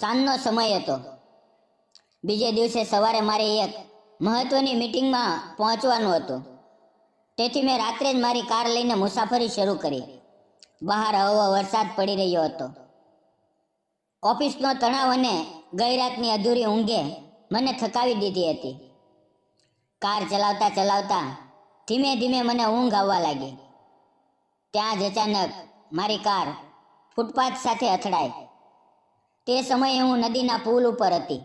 સાંજનો સમય હતો. બીજે દિવસે સવારે મારે એક મહત્વની મીટિંગમાં પહોંચવાનું હતું. તેથી મેં રાત્રે જ મારી કાર લઈને મુસાફરી શરૂ કરી. બહાર હળવો વરસાદ પડી રહ્યો હતો. ઓફિસનો તણાવ અને ગઈ રાતની અધૂરી ઊંઘે મને થકાવી દીધી હતી. કાર ચલાવતા ચલાવતા ધીમે ધીમે મને ઊંઘ આવવા લાગી. ત્યાં જ અચાનક મારી કાર ફૂટપાથ સાથે અથડાઈ. તે સમયે હું નદીના પુલ ઉપર હતી.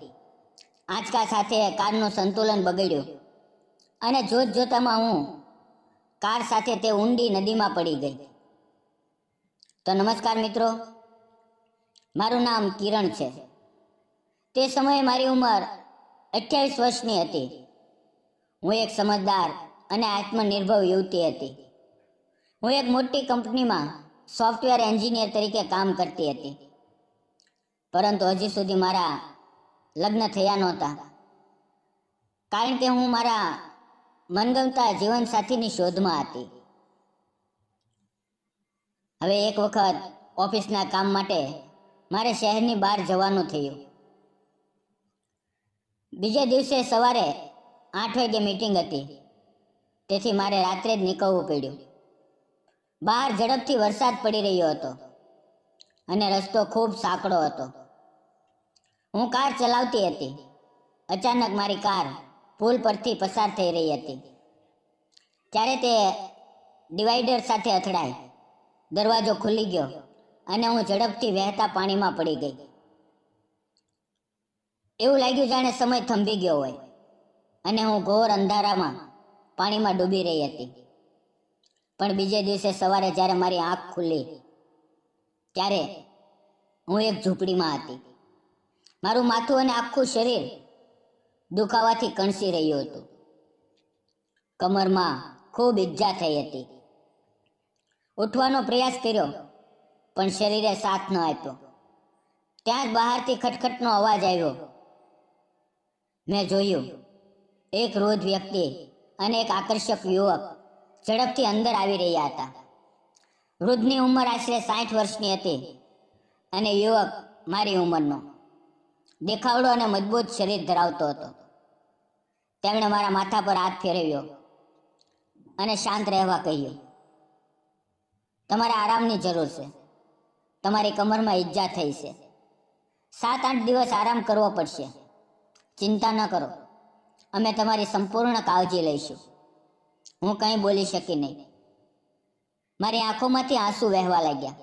આંચકા સાથે કારનું સંતુલન બગડ્યું. અને જોત જોતામાં હું કાર સાથે તે ઊંડી નદીમાં પડી ગઈ. તો નમસ્કાર મિત્રો, મારું નામ કિરણ છે. તે સમયે મારી ઉંમર અઠ્યાવીસ વર્ષની હતી. હું એક સમજદાર અને આત્મનિર્ભર યુવતી હતી. હું એક મોટી કંપનીમાં સોફ્ટવેર એન્જિનિયર તરીકે કામ કરતી હતી. પરંતુ હજી સુધી મારા લગ્ન થયા નહોતા. કારણ કે હું મારા મનગમતા જીવનસાથીની શોધમાં હતી. હવે એક વખત ઓફિસના કામ માટે મારે શહેરની બહાર જવાનું થયું. બીજે દિવસે સવારે આઠ વાગે મીટિંગ હતી. તેથી મારે રાત્રે જ નીકળવું પડ્યું. બહાર ઝડપથી વરસાદ પડી રહ્યો હતો અને રસ્તો ખૂબ સાંકડો હતો. હું કાર ચલાવતી હતી. અચાનક મારી કાર પુલ પરથી પસાર થઈ રહી હતી. ત્યારે તે ડિવાઈડર સાથે અથડાઈ. દરવાજો ખુલી ગયો અને હું ઝડપથી વહેતા પાણીમાં પડી ગઈ. એવું લાગ્યું જાણે સમય થંભી ગયો હોય અને હું ઘોર અંધારામાં પાણીમાં ડૂબી રહી હતી. પણ બીજે દિવસે સવારે જ્યારે મારી આંખ ખુલી, ત્યારે હું એક ઝૂંપડીમાં હતી. મારું માથું અને આખું શરીર દુખાવાથી કણસી રહ્યું હતું. કમરમાં ખૂબ ઈજા થઈ હતી. ઉઠવાનો પ્રયાસ કર્યો, પણ શરીરે સાથ ન આપ્યો. ત્યાં જ બહારથી ખટખટનો અવાજ આવ્યો. મેં જોયું, એક રોધ વ્યક્તિ અને એક આકર્ષક યુવક ઝડપથી અંદર આવી રહ્યા હતા. વૃદ્ધની ઉંમર આશરે સાઠ વર્ષની હતી અને યુવક મારી ઉંમરનો. દેખાવડો અને મજબૂત શરીર ધરાવતો હતો. તેમણે મારા માથા પર હાથ ફેરવ્યો અને શાંત રહેવા કહ્યું, તમારે આરામની જરૂર છે. તમારી કમરમાં ઈજા થઈ છે. સાત આઠ દિવસ આરામ કરવો પડશે. ચિંતા ન કરો. અમે તમારી સંપૂર્ણ કાળજી લઈશું. હું કંઈ બોલી શકી નહીં. મારી આંખોમાંથી આંસુ વહેવા લાગ્યા.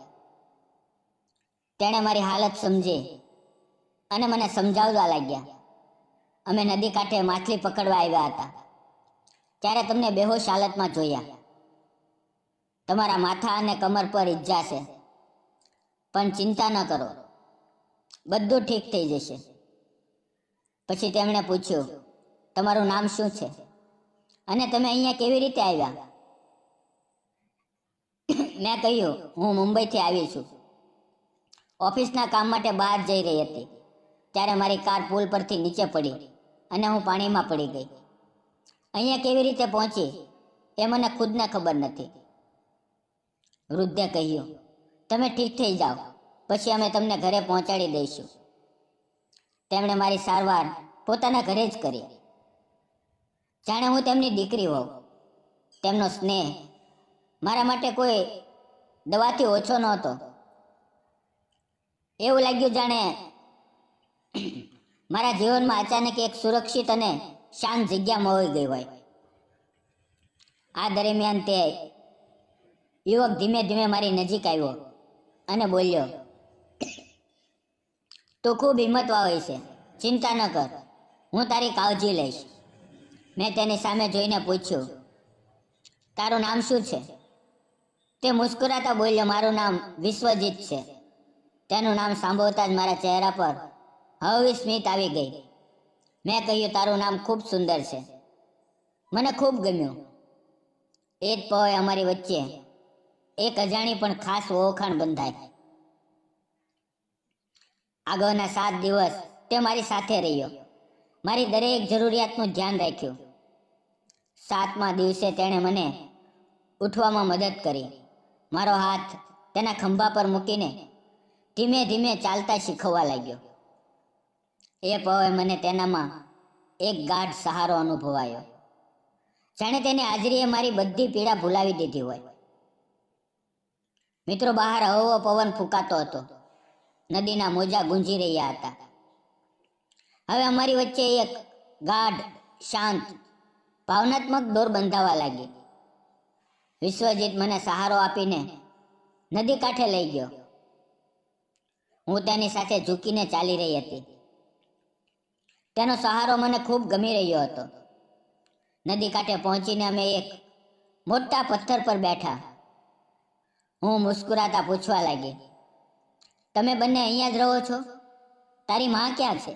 તેણે મારી હાલત સમજી અને મને સમજાવવા લાગ્યા. અમે નદી કાંઠે માછલી પકડવા આવ્યા હતા. ત્યારે તમને બેહોશ હાલતમાં જોયા. તમારા માથા અને કમર પર ઈજા છે. પણ ચિંતા ન કરો. બધું ઠીક થઈ જશે. પછી તેમણે પૂછ્યું, તમારું નામ શું છે? અને તમે અહીંયા કેવી રીતે આવ્યા? મેં કહ્યું, હું મુંબઈથી આવી છું. ઓફિસના કામ માટે બહાર જઈ રહી હતી. ત્યારે મારી કાર પુલ પરથી નીચે પડી અને હું પાણીમાં પડી ગઈ. અહીંયા કેવી રીતે પહોંચી એ મને ખુદને ખબર નથી. વૃદ્ધે કહ્યું, તમે ઠીક થઈ જાઓ, પછી અમે તમને ઘરે પહોંચાડી દઈશું. તેમણે મારી સારવાર પોતાના ઘરે જ કરી. જાણે હું તેમની દીકરી હોઉં. તેમનો સ્નેહ મારા માટે કોઈ દવાથી ઓછો નહોતો. એવું લાગ્યું જાણે મારા જીવનમાં અચાનક એક સુરક્ષિત અને શાંત જગ્યા મળી ગઈ હોય. આ દરમિયાન તે યુવક ધીમે ધીમે મારી નજીક આવ્યો અને બોલ્યો, તું ખૂબ હિંમત હોય છે, ચિંતા ન કર, હું તારી કાળજી લઈશ. મેં તેની સામે જોઈને પૂછ્યું, તારું નામ શું છે? તે મુસ્કુરાતા બોલ્યો, મારું નામ વિશ્વજીત છે. તેનું નામ સાંભળતા જ મારા ચહેરા પર હળવી સ્મિત આવી ગઈ. મેં કહ્યું, તારું નામ ખૂબ સુંદર છે. મને ખૂબ ગમ્યું. એ જ પહોય અમારી વચ્ચે. એક અજાણી પણ ખાસ ઓળખાણ બંધાય. આગળના સાત દિવસ તે મારી સાથે રહ્યો. મારી દરેક જરૂરિયાતનું ધ્યાન રાખ્યું. સાતમા દિવસે તેણે મને ઉઠવામાં મદદ કરી. મારો હાથ તેના ખંભા પર મૂકીને ધીમે ધીમે ચાલતા શીખવવા લાગ્યો. એ પવે મને તેનામાં એક ગાઢ સહારો અનુભવાયો. જાણે તેની હાજરીએ મારી બધી પીડા ભૂલાવી દીધી હોય. મિત્રો, બહાર હવો પવન ફૂંકાતો હતો. નદીના મોજા ગુંજી રહ્યા હતા. હવે અમારી વચ્ચે એક ગાઢ, શાંત, ભાવનાત્મક દોર બંધાવા લાગી. વિશ્વજીત મને સહારો આપીને નદી કાંઠે લઈ ગયો. હું તેની સાથે ઝૂકીને ચાલી રહી હતી. તેનો સહારો મને ખૂબ ગમી રહ્યો હતો. નદી કાંઠે પહોંચીને અમે એક મોટા પથ્થર પર બેઠા. હું મુસ્કુરાતા પૂછવા લાગી, તમે બંને અહીંયા જ રહો છો? તારી માં ક્યાં છે?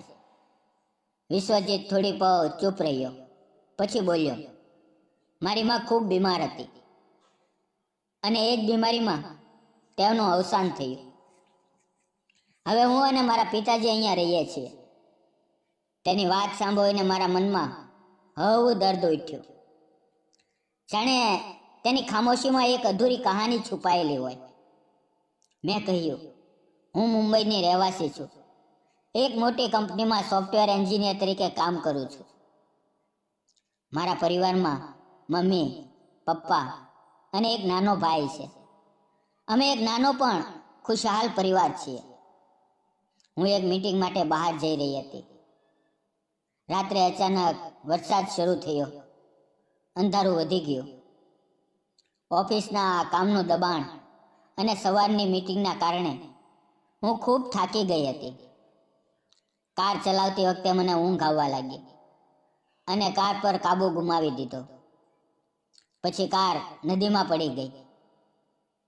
વિશ્વજીત થોડી પ ચૂપ રહ્યો, પછી બોલ્યો, મારી માં ખૂબ બીમાર હતી. અને એક બીમારીમાં તેમનું અવસાન થયું. હવે હું અને મારા પિતાજી અહીંયા રહીએ છીએ. તેની વાત સાંભળીને મારા મનમાં હવ દર્દ ઉઠ્યું. જાણે તેની ખામોશીમાં એક અધૂરી કહાની છુપાયેલી હોય. મેં કહ્યું, હું મુંબઈની રહેવાસી છું. એક મોટી કંપનીમાં સોફ્ટવેર એન્જિનિયર તરીકે કામ કરું છું. મારા પરિવારમાં મમ્મી, પપ્પા અને એક નાનો ભાઈ છે. અમે એક નાનો પણ ખુશહાલ પરિવાર છીએ. હું એક મીટિંગ માટે બહાર જઈ રહી હતી. રાત્રે અચાનક વરસાદ શરૂ થયો. અંધારું વધી ગયું. ઓફિસના કામનું દબાણ અને સવારની મીટિંગના કારણે હું ખૂબ થાકી ગઈ હતી. કાર ચલાવતી વખતે મને ઊંઘ આવવા લાગી અને કાર પર કાબુ ગુમાવી દીધો. પછી કાર નદીમાં પડી ગઈ.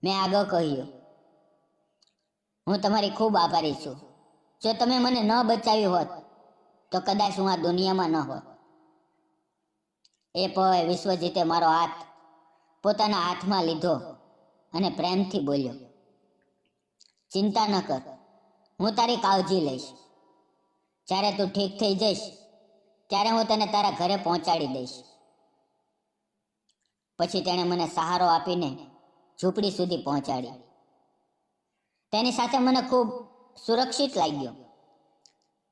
મેં આગળ કહ્યું, હું તમારી ખૂબ આભારી છું. જો તમે મને ન બચાવી હોત તો કદાચ હું આ દુનિયામાં ન હોત. એ પોએ વિશ્વજીતે મારો હાથ પોતાના હાથમાં લીધો અને પ્રેમથી બોલ્યો, ચિંતા ન કર, હું તારી કાળજી લઈશ. જ્યારે તું ઠીક થઈ જઈશ, ત્યારે હું તને તારા ઘરે પહોંચાડી દઈશ. પછી તેણે મને સહારો આપીને ઝૂંપડી સુધી પહોંચાડી. તેની સાથે મને ખૂબ સુરક્ષિત લાગ્યો.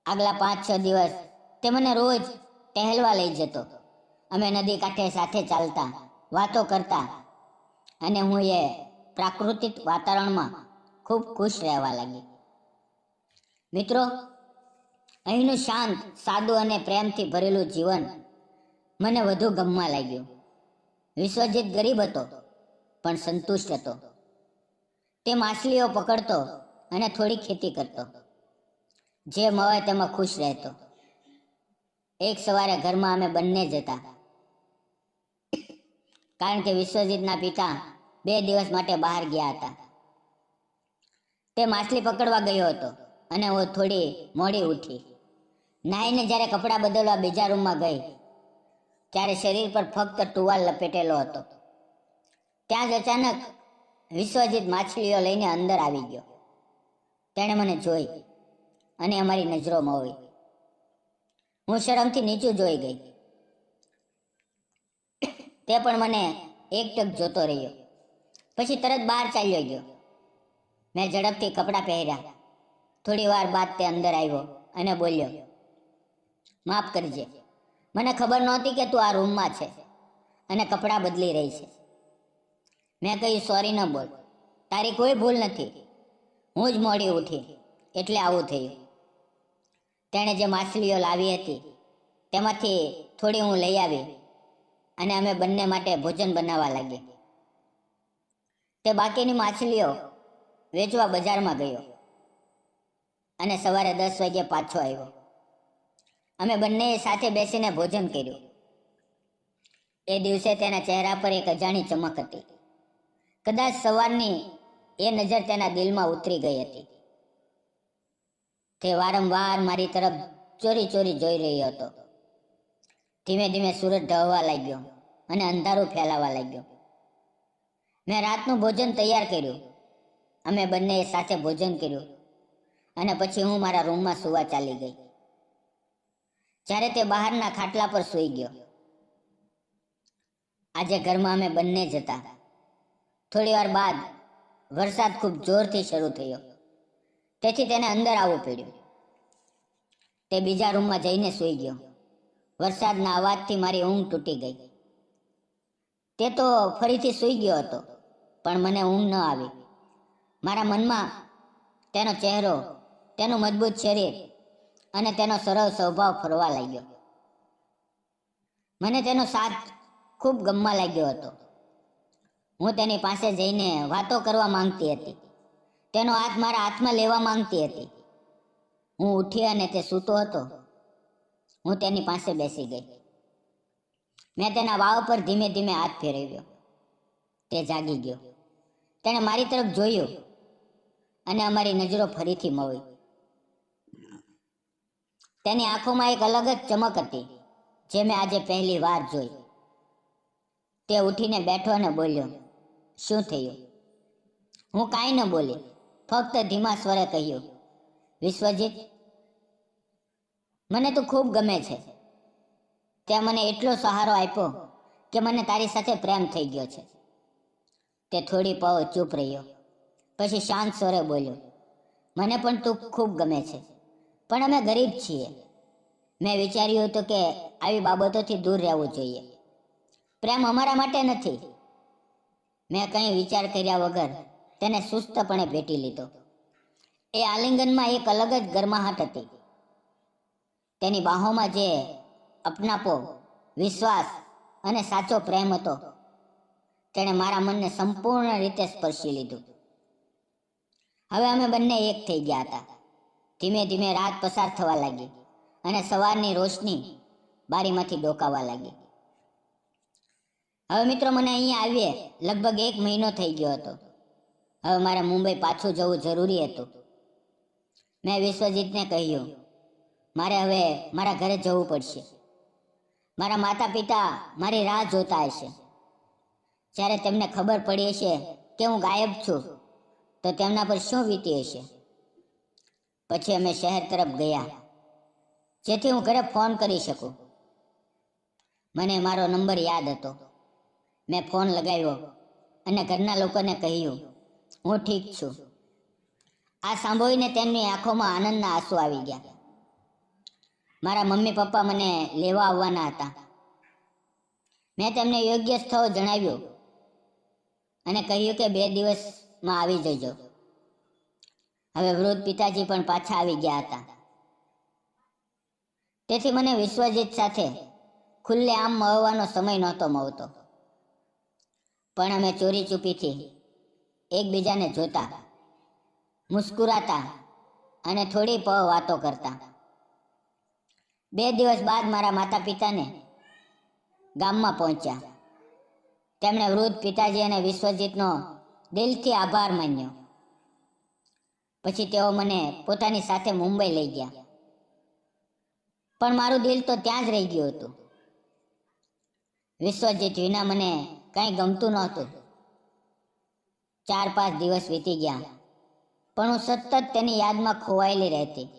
આગલા પાંચ, છ દિવસ તે મને રોજ ટહેલવા લઈ જતો. અમે નદી કાંઠે સાથે ચાલતા, વાતો કરતા અને હું એ પ્રાકૃતિક વાતાવરણમાં ખૂબ ખુશ રહેવા લાગી. મિત્રો, અહીંનું શાંત, સાદું અને પ્રેમથી ભરેલું જીવન મને વધુ ગમવા લાગ્યું. વિશ્વજીત ગરીબ હતો, પણ સંતુષ્ટ હતો. તે માછલીઓ પકડતો અને થોડી ખેતી કરતો. જે મળે તેમાં ખુશ રહેતો. એક સવારે ઘરમાં અમે બંને જતા કારણ કે વિશ્વજીતના પિતા બે દિવસ માટે બહાર ગયા હતા. તે માછલી પકડવા ગયો હતો અને હું થોડી મોડી ઉઠી. નાઈને જ્યારે કપડાં બદલવા બીજા રૂમમાં ગઈ, ત્યારે શરીર પર ફક્ત ટુવાલ લપેટેલો હતો. ત્યાં જ અચાનક વિશ્વજીત માછલીઓ લઈને અંદર આવી ગયો. તેણે મને જોઈ. અને અમારી નજરોમાં હોય. હું શરમથી નીચું જોઈ ગઈ. તે પણ મને એકટક જોતો રહ્યો. પછી તરત બહાર ચાલ્યો ગયો. મેં ઝડપથી કપડાં પહેર્યા. થોડી વાર બાદ તે અંદર આવ્યો અને બોલ્યો, માફ કરજે. મને ખબર નહોતી કે તું આ રૂમમાં છે અને કપડાં બદલી રહી છે. મેં કહ્યું, સોરી, ન બોલ. તારી કોઈ ભૂલ નથી. હું જ મોડી ઉઠી. એટલે આવું થયું. તેણે જે માછલીઓ લાવી હતી, તેમાંથી થોડી હું લઈ આવી અને અમે બંને માટે ભોજન બનાવવા લાગી તે બાકીની માછલીઓ વેચવા બજારમાં ગયો અને સવારે દસ વાગે પાછો આવ્યો. અમે બંનેએ સાથે બેસીને ભોજન કર્યું. એ દિવસે તેના ચહેરા પર એક અજાણી ચમક હતી. કદાચ સવારની એ નજર તેના દિલમાં ઉતરી ગઈ હતી. તે વારંવાર મારી તરફ ચોરી ચોરી જોઈ રહ્યો હતો. ધીમે ધીમે સૂરજ ઢળવા લાગ્યો અને અંધારું ફેલાવા લાગ્યો. મેં રાતનું ભોજન તૈયાર કર્યું. અમે બંને સાથે ભોજન કર્યું અને પછી હું મારા રૂમમાં સુવા ચાલી ગઈ. જ્યારે તે બહારના ખાટલા પર સૂઈ ગયો. આજે ઘરમાં અમે બંને જ હતા. થોડી વાર બાદ વરસાદ ખૂબ જોરથી શરૂ થયો. તેથી તેને અંદર આવવું પડ્યું. તે બીજા રૂમમાં જઈને સૂઈ ગયો. વરસાદના અવાજથી મારી ઊંઘ તૂટી ગઈ. તે તો ફરીથી સૂઈ ગયો હતો, પણ મને ઊંઘ ન આવી. મારા મનમાં તેનો ચહેરો, તેનું મજબૂત શરીર અને તેનો સરળ સ્વભાવ ફરવા લાગ્યો. મને તેનો સાથ ખૂબ ગમવા લાગ્યો હતો. હું તેની પાસે જઈને વાતો કરવા માંગતી હતી. તેનો હાથ મારા હાથમાં લેવા માંગતી હતી. હું ઉઠી અને તે સૂતો હતો. હું તેની પાસે બેસી ગઈ. મેં તેના વાવ પર ધીમે ધીમે હાથ ફેરવ્યો. તે જાગી ગયો. તેણે મારી તરફ જોયું અને અમારી નજરો ફરીથી મળી તેની આંખોમાં એક અલગ જ ચમક હતી, જે મેં આજે પહેલી વાર જોઈ. તે ઉઠીને બેઠો અને બોલ્યો, શું થયું? હું કાંઈ ન બોલી. ફક્ત ધીમા સ્વરે કહ્યું, વિશ્વજીત, મને તું ખૂબ ગમે છે. તે મને એટલો સહારો આપ્યો કે મને તારી સાથે પ્રેમ થઈ ગયો છે. તે થોડી પવ ચૂપ રહ્યો, પછી શાંત સ્વરે બોલ્યો, મને પણ તું ખૂબ ગમે છે, પણ અમે ગરીબ છીએ. મેં વિચાર્યું હતું કે આવી બાબતોથી દૂર રહેવું જોઈએ. પ્રેમ અમારા માટે નથી. મેં કંઈ વિચાર કર્યા વગર તેને સુસ્તપણે ભેટી લીધો. એ આલિંગનમાં એક અલગ જ ગરમાહટ હતી. તેની બાહોમાં જે અપનાપો, વિશ્વાસ અને સાચો પ્રેમ હતો, તેણે મારા મનને સંપૂર્ણ રીતે સ્પર્શી લીધું. હવે અમે બંને એક થઈ ગયા હતા. ધીમે ધીમે રાત પસાર થવા લાગી અને સવારની રોશની બારીમાંથી ડોકાવા લાગી. હવે મિત્રો, મને અહીંયા આવીએ. લગભગ એક મહિનો થઈ ગયો હતો. હવે મારે મુંબઈ પાછું જવું જરૂરી હતું. મેં વિશ્વજીતને કહ્યું, મારે હવે મારા ઘરે જવું પડશે. મારા માતા પિતા મારી રાહ જોતા હશે. જ્યારે તેમને ખબર પડી હશે કે હું ગાયબ છું, તો તેમના પર શું વીતી હશે? પછી અમે શહેર તરફ ગયા, જેથી હું ઘરે ફોન કરી શકું. મને મારો નંબર યાદ હતો. મેં ફોન લગાવ્યો અને ઘરના લોકોને કહ્યું હું ઠીક છું. આ સાંભળીને તેમની આંખોમાં આનંદના આંસુ આવી ગયા. મારા મમ્મી પપ્પા મને લેવા આવવાના હતા. મેં તેમને યોગ્ય સ્થળ જણાવ્યું અને કહ્યું કે બે દિવસમાં આવી જજો. હવે વૃદ્ધ પિતાજી પણ પાછા આવી ગયા હતા. તેથી મને વિશ્વજીત સાથે ખુલ્લે આમ મળવાનો સમય નહોતો મળતો. પણ અમે ચોરી ચૂપીથી એકબીજાને જોતા, મુસ્કુરાતા અને થોડી પ વાતો કરતા. બે દિવસ બાદ મારા માતા પિતાને ગામમાં પહોંચ્યા. તેમણે વૃદ્ધ પિતાજી અને વિશ્વજીતનો દિલથી આભાર માન્યો. પછી તેઓ મને પોતાની સાથે મુંબઈ લઈ ગયા. પણ મારું દિલ તો ત્યાં જ રહી ગયું હતું. વિશ્વજીત વિના મને કંઈ ગમતું નહોતું. ચાર પાંચ દિવસ વીતી ગયા, પણ હું સતત તેની યાદમાં ખોવાયેલી રહેતી.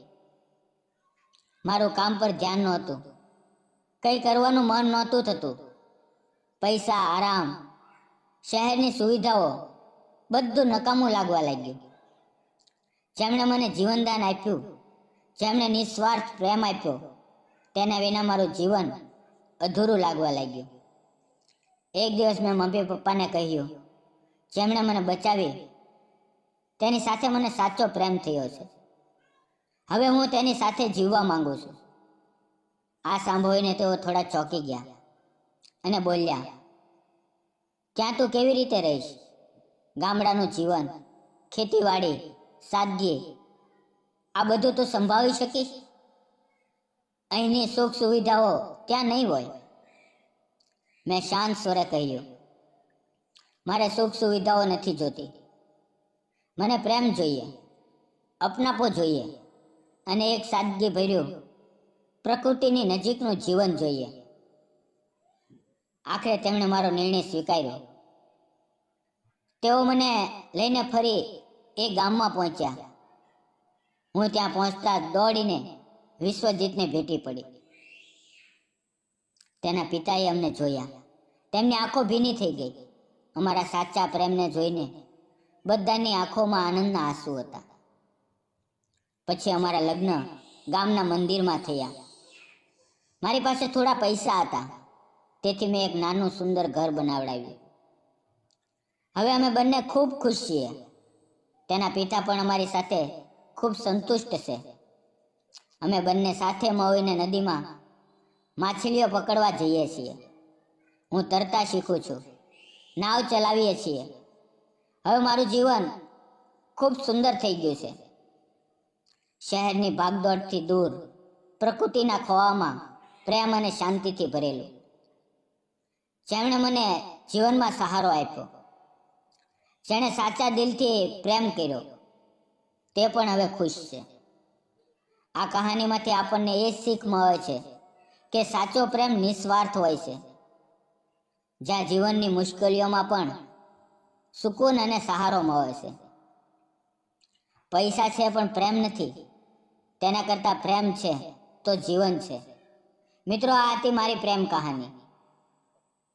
મારું કામ પર ધ્યાન નહોતું. કંઈ કરવાનું મન નહોતું થતું. પૈસા, આરામ, શહેરની સુવિધાઓ, બધું નકામું લાગવા લાગ્યું. જેમણે મને જીવનદાન આપ્યું, જેમણે નિસ્વાર્થ પ્રેમ આપ્યો, તેના વિના મારું જીવન અધૂરું લાગવા લાગ્યું. એક દિવસ મેં મમ્મી પપ્પાને કહ્યું જેમણે મને બચાવી, તેની સાથે મને સાચો પ્રેમ થયો છે. હવે હું તેની સાથે જીવવા માંગુ છું. આ સાંભળીને તેઓ થોડા ચોંકી ગયા અને બોલ્યા, ક્યાં તું કેવી રીતે રહીશ? ગામડાનું જીવન, ખેતીવાડી, સાદગી, આ બધું તું સંભાળી શકીશ? અહીંની સુખ સુવિધાઓ ત્યાં નહીં હોય. મેં શાંત સ્વરે કહ્યું મારે સુખ સુવિધાઓ નથી જોતી. મને પ્રેમ જોઈએ, અપનાપો જોઈએ અને એક સાદગી ભર્યું પ્રકૃતિની નજીકનું જીવન જોઈએ. આખરે તેમણે મારો નિર્ણય સ્વીકાર્યો. તેઓ મને લઈને ફરી એ ગામમાં પહોંચ્યા. હું ત્યાં પહોંચતા દોડીને વિશ્વજીતને ભેટી પડી. તેના પિતાએ અમને જોયા. તેમની આંખો ભીની થઈ ગઈ. અમારા સાચા પ્રેમને જોઈને બધાની આંખોમાં આનંદના આંસુ હતા. પછી અમારા લગ્ન ગામના મંદિરમાં થયા. મારી પાસે થોડા પૈસા હતા. તેથી મેં એક નાનું સુંદર ઘર બનાવડાવ્યું. હવે અમે બંને ખૂબ ખુશ છીએ. તેના પિતા પણ અમારી સાથે ખૂબ સંતુષ્ટ છે. અમે બંને સાથે મળીને નદીમાં માછલીઓ પકડવા જઈએ છીએ. હું તરતા શીખું છું. નાવ ચલાવીએ છીએ. હવે મારું જીવન ખૂબ સુંદર થઈ ગયું છે. શહેરની ભાગદોડથી દૂર, પ્રકૃતિના ખોવામાં પ્રેમ અને શાંતિથી ભરેલું. જેમણે મને જીવનમાં સહારો આપ્યો. જેણે સાચા દિલથી પ્રેમ કર્યો. તે પણ હવે ખુશ છે. આ કહાનીમાંથી આપણને એ શીખ મળે છે કે સાચો પ્રેમ નિસ્વાર્થ હોય છે. જ્યાં જીવનની મુશ્કેલીઓમાં પણ સુકૂન અને સહારો મળે છે. પૈસા છે પણ પ્રેમ નથી. તેના કરતાં પ્રેમ છે તો જીવન છે. મિત્રો, આ હતી મારી પ્રેમ કહાની.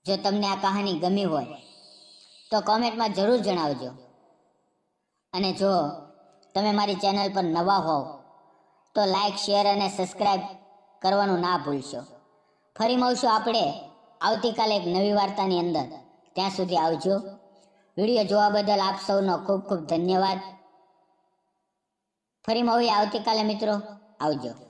જો તમને આ કહાની ગમી હોય, તો કોમેન્ટમાં જરૂર જણાવજો. અને જો તમે મારી ચેનલ પર નવા હોવ, તો લાઈક, શેર અને સબસ્ક્રાઈબ કરવાનું ના ભૂલશો. ફરી મળશું આપણે આવતીકાલે એક નવી વાર્તાની અંદર. ત્યાં સુધી આવજો. વીડિયો જોવા બદલ આપ સૌનો ખૂબ ખૂબ ધન્યવાદ. ફરી મળીએ આવતીકાલે મિત્રો. આવજો.